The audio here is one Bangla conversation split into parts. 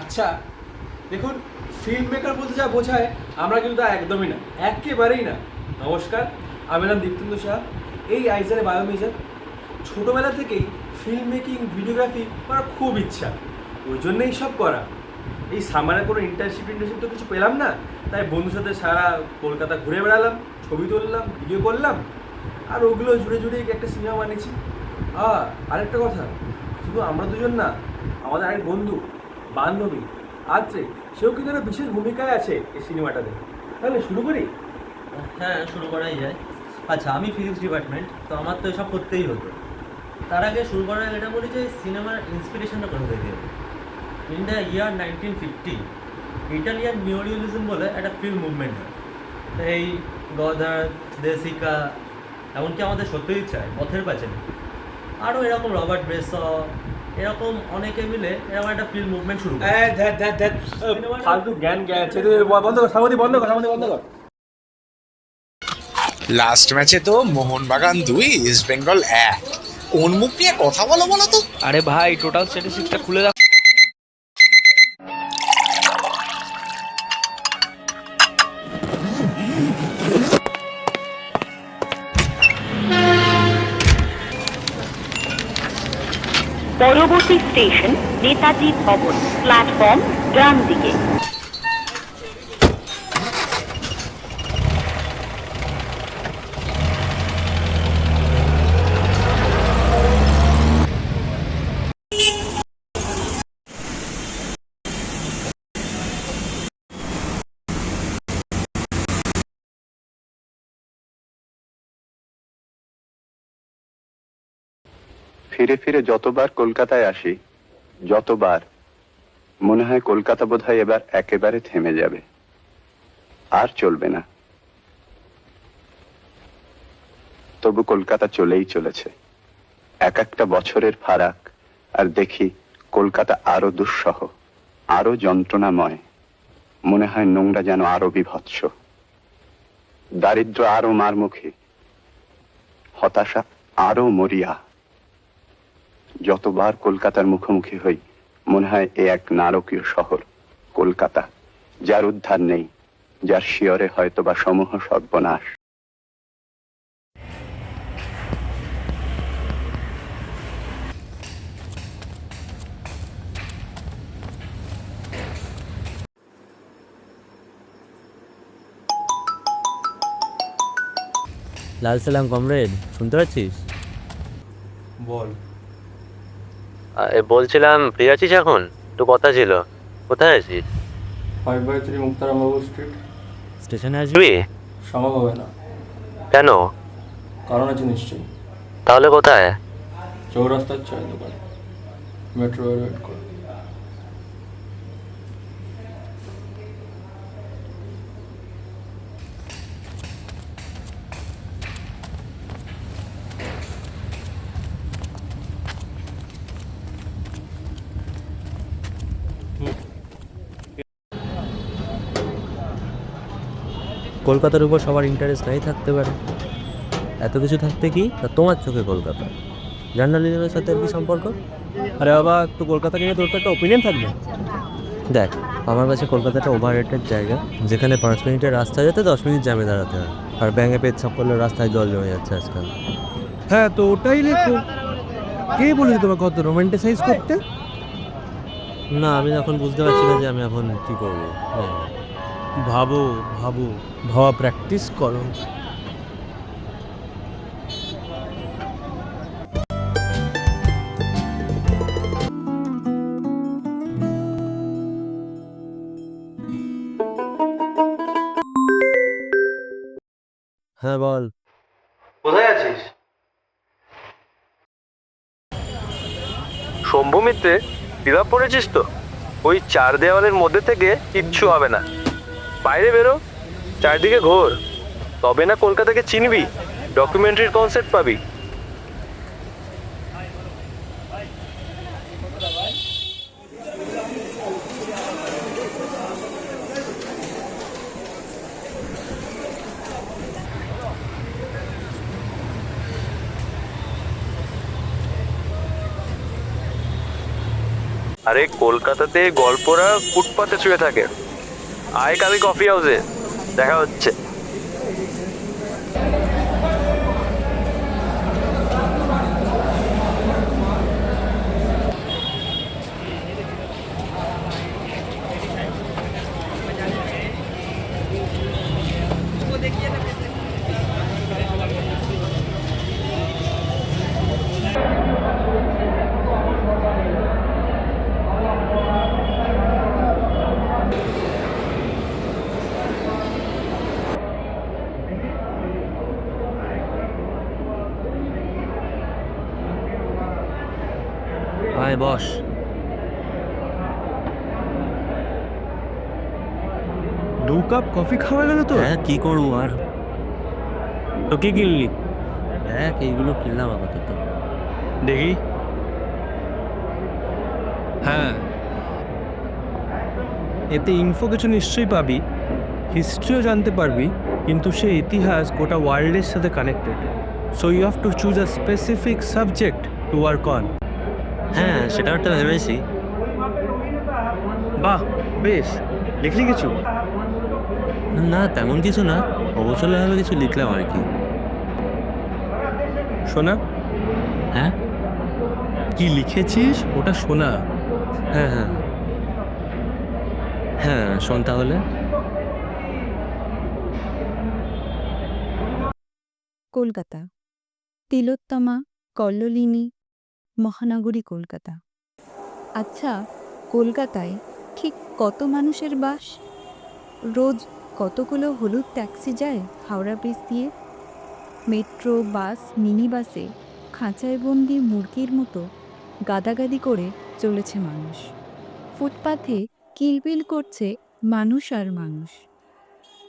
আচ্ছা দেখুন ফিল্ম মেকার বলতে যা বোঝায়, আমরা কিন্তু তা একদমই না, একেবারেই না। নমস্কার, আমি নাম দীপ্তেন্দু শাহ এই আইজারে বায়োমেজার। ছোটোবেলা থেকেই ফিল্ম মেকিং ভিডিওগ্রাফি করার খুব ইচ্ছা, ওই জন্যেই সব করা। এই সামারে কোনো ইন্টার্নশিপ ইন্টার্নশিপ তো কিছু পেলাম না, তাই বন্ধুর সাথে সারা কলকাতা ঘুরে বেড়ালাম, ছবি তুললাম ভিডিও করলাম, আর ওগুলো জুড়ে জুড়ে একটা সিনেমা বানিয়েছি। আর আরেকটা কথা, শুধু আমরা দুজন না, আমাদের আরেক বন্ধু বান্ধবী। আছে সেও কিন্তু একটা বিশেষ ভূমিকায় আছে এই সিনেমাটাতে। তাহলে শুরু করি? হ্যাঁ শুরু করাই যায়। আচ্ছা আমি ফিজিক্স ডিপার্টমেন্ট, তো আমার তো এসব করতেই হতো। তার আগে শুরু করার এটা বলি যে সিনেমার ইন্সপিরেশনটা কোথা থেকে in the year nineteen fifty Italian neorealism বলে একটা ফিল্ম মুভমেন্ট হয়। এই গদার দেশিকা এমনকি আমাদের সত্যজিৎ চায় পথের পাঁচালী। আরও এরকম রবার্ট ব্রেস এরকম অনেকে মিলে এরকম একটা ফিল মুভমেন্ট শুরু করে। ফালতু জ্ঞান গেছে। তুই বন্ধ কর সামনে বন্ধ কর সামনে বন্ধ কর। লাস্ট ম্যাচে তো মোহনবাগান দুই ইস্ট বেঙ্গল এক। কোন মুখ নিয়ে কথা বলো বলো তো? আরে ভাই টোটাল স্ট্যাটিস্টিক্সটা খুলে রাখ। পরবর্তী স্টেশন নেতাজি ভবন প্ল্যাটফর্ম ডান দিকে। ফিরে ফিরে যতবার কলকাতায় আসি, যতবার মনে হয় কলকাতা বোধহয় এবার একেবারে থেমে যাবে। আর চলবে না। তবু কলকাতা চলেই চলেছে। এক একটা বছরের ফারাক, আর দেখি কলকাতা আরও দুঃসহ, আরও যন্ত্রণাময়। মনে হয় নোংরা যেন আরও বিভৎস। দারিদ্র আরও মারমুখী। হতাশা আরও মরিয়া। যতবার কলকাতার মুখোমুখি হই মনে হয় এ এক নারকীয় শহর কলকাতা যার উদ্ধার নেই যার শিয়রে হয়তো বা সমূহ সর্বনাশ। লাল সালাম কমরেড শুনতে পাচ্ছিস? বল। বলছিলাম ফ্রি আছিস এখন? একটু কথা ছিল। কোথায় আছিস? Five by three Muktarambabu street স্টেশনে আসবি সম্ভব হবে না। কেন? কারণ আছে নিশ্চয়ই। তাহলে কোথায়? চৌরাস্তার চায় দোকান। মেট্রো ওয়েট কর। কলকাতার উপর সবার ইন্টারেস্ট নাই থাকতে পারে। এত কিছু থাকতে কি? তা তোমার চোখে কলকাতা। জার্নালিজমের সাথে আর কি সম্পর্ক? আরে বাবা তো কলকাতা নিয়ে তোর তো একটা ওপিনিয়ন থাকবে। দেখ আমার কাছে কলকাতাটা ওভার জায়গা যেখানে পাঁচ মিনিটের রাস্তা যেতে দশ মিনিট জ্যামে দাঁড়াতে হয়। আর ব্যাঙে পেচ্ছাপ করলে রাস্তায় জল জমে যাচ্ছে আজকাল। হ্যাঁ তো ওটাই লেখো। কে বলেছে তোমাকে কত রোমান্টিসাইজ করতে? না আমি এখন বুঝতে পারছি না যে আমি এখন কী করব। হ্যাঁ। ভাবো ভাবো, ভাবা প্র্যাকটিস করো। হ্যাঁ বল। কোথায় আছিস? শম্ভু মিত্রে বিভাগ পড়েছিস তো? ওই চার দেওয়ালের মধ্যে থেকে কিচ্ছু হবে না। বাইরে বেরো। চারদিকে ঘোর। তবে না কলকাতাকে চিনবি? ডকুমেন্টারির কনসেপ্ট পাবি। আরে কলকাতাতে গল্পরা ফুটপাতে শুয়ে থাকে। আয় কালি কফি হাউসে দেখা হচ্ছে। আয় বস। দু কাপ কফি খাওয়া গেল তো হ্যাঁ কি করব আর? তো কি কিনলি? দেখ এইগুলো কিনলাম আপাতত। দেখি। হ্যাঁ। এতে ইনফো কিছু নিশ্চয়ই পাবি। হিস্ট্রিও জানতে পারবি কিন্তু সে ইতিহাস গোটা ওয়ার্ল্ডের সাথে connected so you have to choose a specific subject to work on হ্যাঁ সেটাও একটা ভেবেছি। বাহ, বেশ। লিখলি কিছু? না, তেমন কিছু না। অবসরভাবে কিছু লিখলাম আর কি। শোনা হ্যাঁ? কি লিখেছিস? ওটা শোনা হ্যাঁ হ্যাঁ। হ্যাঁ শোন তাহলে। কলকাতা। তিলোত্তমা, কল্লোলিনী মহানগরী কলকাতা। আচ্ছা কলকাতায় ঠিক কত মানুষের বাস? রোজ কতগুলো হলুদ ট্যাক্সি যায় হাওড়া ব্রিজ দিয়ে? মেট্রো, বাস মিনি বাসে খাঁচায় বন্দি মুরগির মতো গাদাগাদি করে চলেছে মানুষ। ফুটপাথে কিলবিল করছে মানুষ আর মানুষ।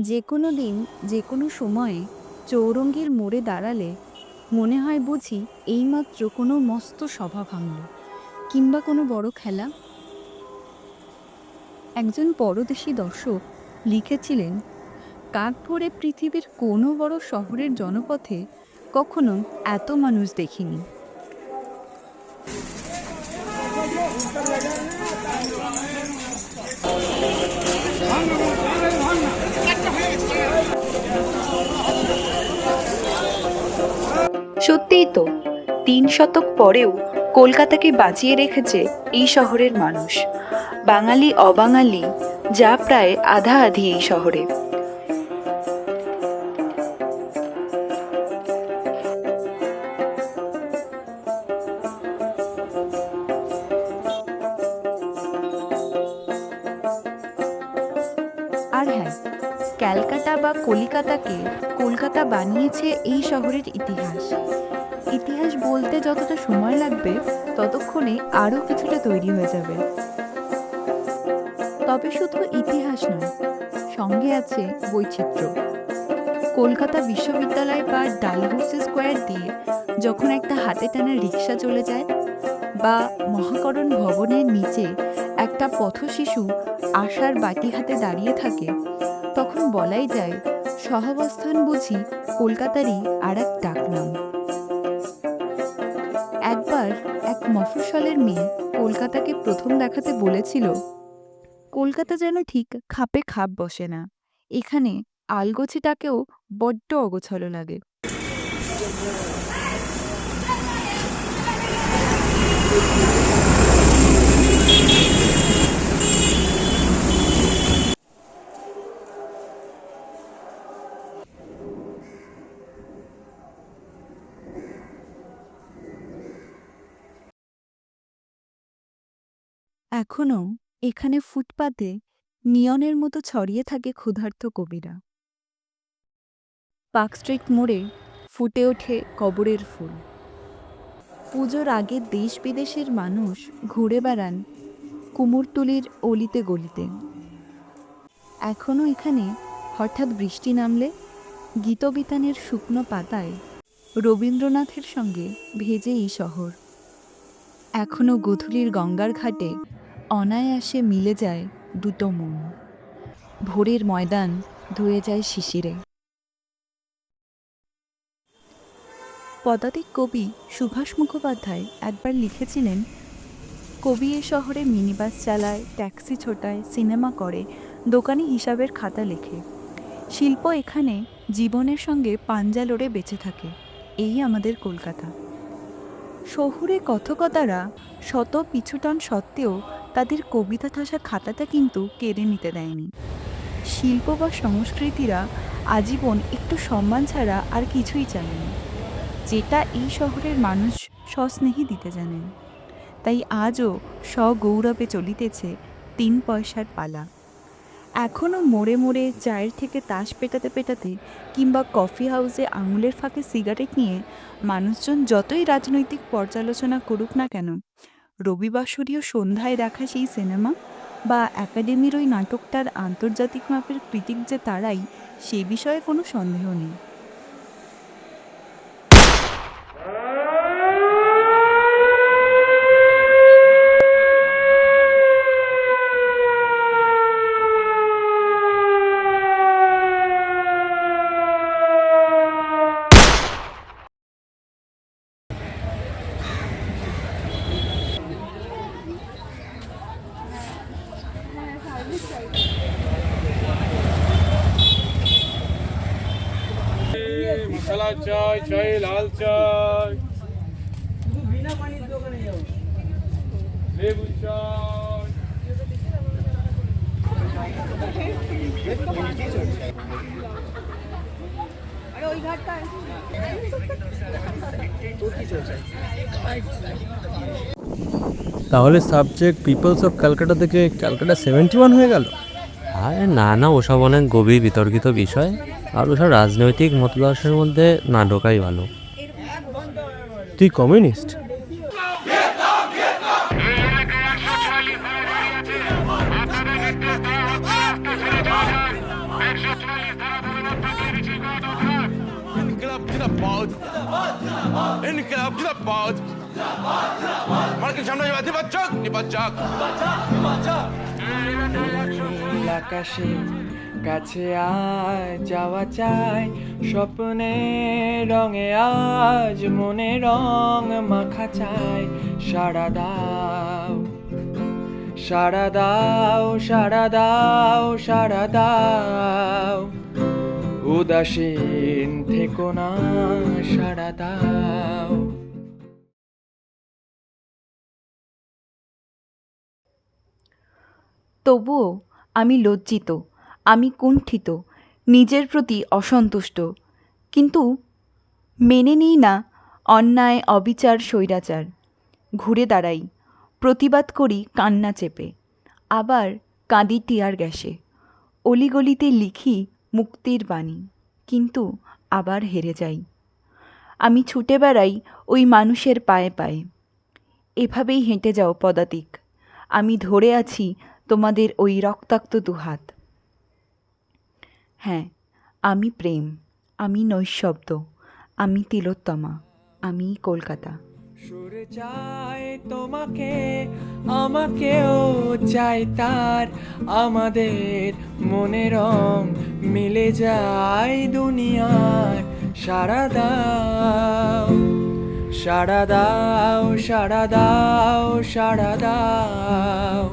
যে কোনো দিন যে কোনো সময়ে চৌরঙ্গীর মোড়ে দাঁড়ালে মনে হয় বুঝি এইমাত্র কোনো মস্ত সভা ভাঙল, কিংবা কোনো বড় খেলা? একজন পরদেশি দর্শক লিখেছিলেন, কাক ভরে পৃথিবীর কোনো বড় শহরের জনপথে কখনো এত মানুষ দেখিনি। সত্যিই তো, তিন শতক পরেও কলকাতাকে বাঁচিয়ে রেখেছে এই শহরের মানুষ। বাঙালি, অবাঙালি, যা প্রায় আধা আধি এই শহরে। বা কলিকাতাকে কলকাতা বানিয়েছে এই শহরের ইতিহাস। ইতিহাস বলতে যতটা সময় লাগবে, ততক্ষণে আরও কিছুটা তৈরি হয়ে যাবে। তবে শুধু ইতিহাস নয়, সঙ্গে আছে বৈচিত্র্য। কলকাতা বিশ্ববিদ্যালয় বা ডালহৌসি স্কোয়ার দিয়ে যখন একটা হাতে টানা রিক্সা চলে যায় বা মহাকরণ ভবনের নিচে একটা পথশিশু আশার বাটি হাতে দাঁড়িয়ে থাকে তখন বলাই যায়, সহাবস্থান বুঝি কলকাতারই আর এক ডাকনাম। একবার এক মফস্বলের মেয়ে কলকাতাকে প্রথম দেখাতে বলেছিল, কলকাতা যেন ঠিক খাপে খাপ বসে না। এখানে আলগোছিটাকেও বড্ড অগোছালো লাগে। এখনও এখানে ফুটপাতে নিয়নের মতো ছড়িয়ে থাকে ক্ষুধার্ত কবিরা। পার্ক স্ট্রিট মোড়ে ফুটে ওঠে কবরের ফুল। পুজোর আগে দেশ বিদেশের মানুষ ঘুরে বেড়ান কুমোরটুলির অলিতে গলিতে। এখনও এখানে হঠাৎ বৃষ্টি নামলে গীতবিতানের শুকনো পাতায় রবীন্দ্রনাথের সঙ্গে ভেজে এই শহর। এখনও গধূলির গঙ্গার ঘাটে অনায়াসে মিলে যায় দুটো মন। ভোরের ময়দান ধুয়ে যায় শিশিরে। পদাতিক কবি সুভাষ মুখোপাধ্যায় একবার লিখেছিলেন, কবি এ শহরে মিনিবাস চালায়, ট্যাক্সি ছোটায়, সিনেমা করে, দোকানি হিসাবের খাতা লেখে। শিল্প এখানে জীবনের সঙ্গে পাঞ্জা লড়ে বেঁচে থাকে, এই আমাদের কলকাতা। শহুরে কথকতারা শত পিছুটান সত্ত্বেও তাদের কবিতা ঠাসা খাতাটা কিন্তু কেড়ে নিতে দেয়নি। শিল্প বা সংস্কৃতিরা আজীবন একটু সম্মান ছাড়া আর কিছুই চায়নি যেটা এই শহরের মানুষ সস্নেহী দিতে জানেন। তাই আজও সগৌরবে চলিতেছে তিন পয়সার পালা। এখনও মোড়ে মোড়ে চায়ের থেকে তাস পেটাতে পেটাতে কিংবা কফি হাউসে আঙুলের ফাঁকে সিগারেট নিয়ে মানুষজন যতই রাজনৈতিক পর্যালোচনা করুক না কেন রবিবাসরীয় সন্ধ্যায় দেখা সেই সিনেমা বা একাডেমির ওই নাটকটার আন্তর্জাতিক মাপের কৃতিক যে তারাই, সে বিষয়ে কোনো সন্দেহ নেই। চাই চাই লাল চাই লেবু চাই তাহলে সাবজেক্ট পিপলস অফ ক্যালকাটা থেকে ক্যালকাটা সেভেন্টি ওয়ান হয়ে গেল? আরে না না ওসব অনেক গভীর বিতর্কিত বিষয়। আর ওসব রাজনৈতিক মতদর্শের মধ্যে না ঢোকাই ভালো। তুই কমিউনিস্ট? জিন্দাবাদ নিবাচক নিবাচক আকাশে কাছে আয়, যাওয়া চাই। স্বপ্নে রঙে আজ মনে রং মাখা চাই। সারা দাও সারা দাও সারা দাও সারা দাও। উদাসীন থেকো না সারা দাও। তবুও আমি লজ্জিত। আমি কুণ্ঠিত, নিজের প্রতি অসন্তুষ্ট। কিন্তু মেনে নিই না অন্যায়, অবিচার, স্বৈরাচার। ঘুরে দাঁড়াই, প্রতিবাদ করি কান্না চেপে। আবার কাঁদি টিয়ার গ্যাসে। অলিগলিতে লিখি মুক্তির বাণী, কিন্তু আবার হেরে যাই। আমি ছুটে বেড়াই ওই মানুষের পায়ে পায়ে। এভাবেই হেঁটে যাও পদাতিক। আমি ধরে আছি তোমাদের ওই রক্তাক্ত দুহাত। হ্যাঁ আমি প্রেম, আমি নৈশব্দ, আমি তিলোত্তমা আমি কলকাতা। সুরে চাই তোমাকে, আমাকেও চাই তার। আমাদের মনে রং মিলে যায় দুনিয়ার। সারা দাও সারা দাও সারা দাও সারা দাও।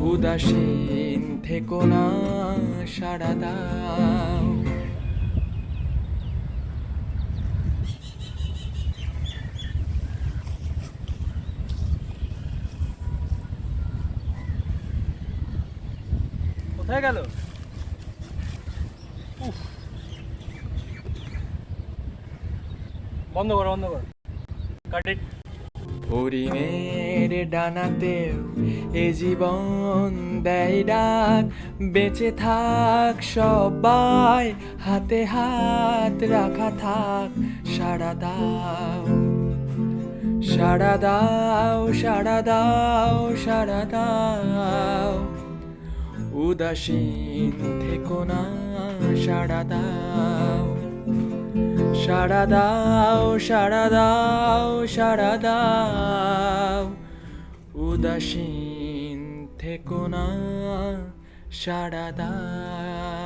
উদাসীন থেকো না সারা দাও। কোথায় গেল? বন্ধ কর বন্ধ কর। কাট হরিণের ডানাতেও এ জীবন দেয় ডাক। বেঁচে থাক সবাই, হাতে হাত রাখা থাক। সারা দাও সারা দাও সারা দাও সারা দাও। উদাসীন থেকো না সারা দাও। সারা দাও সারা দাও সারা দাও। উদাসীন থেকো না সারা দাও।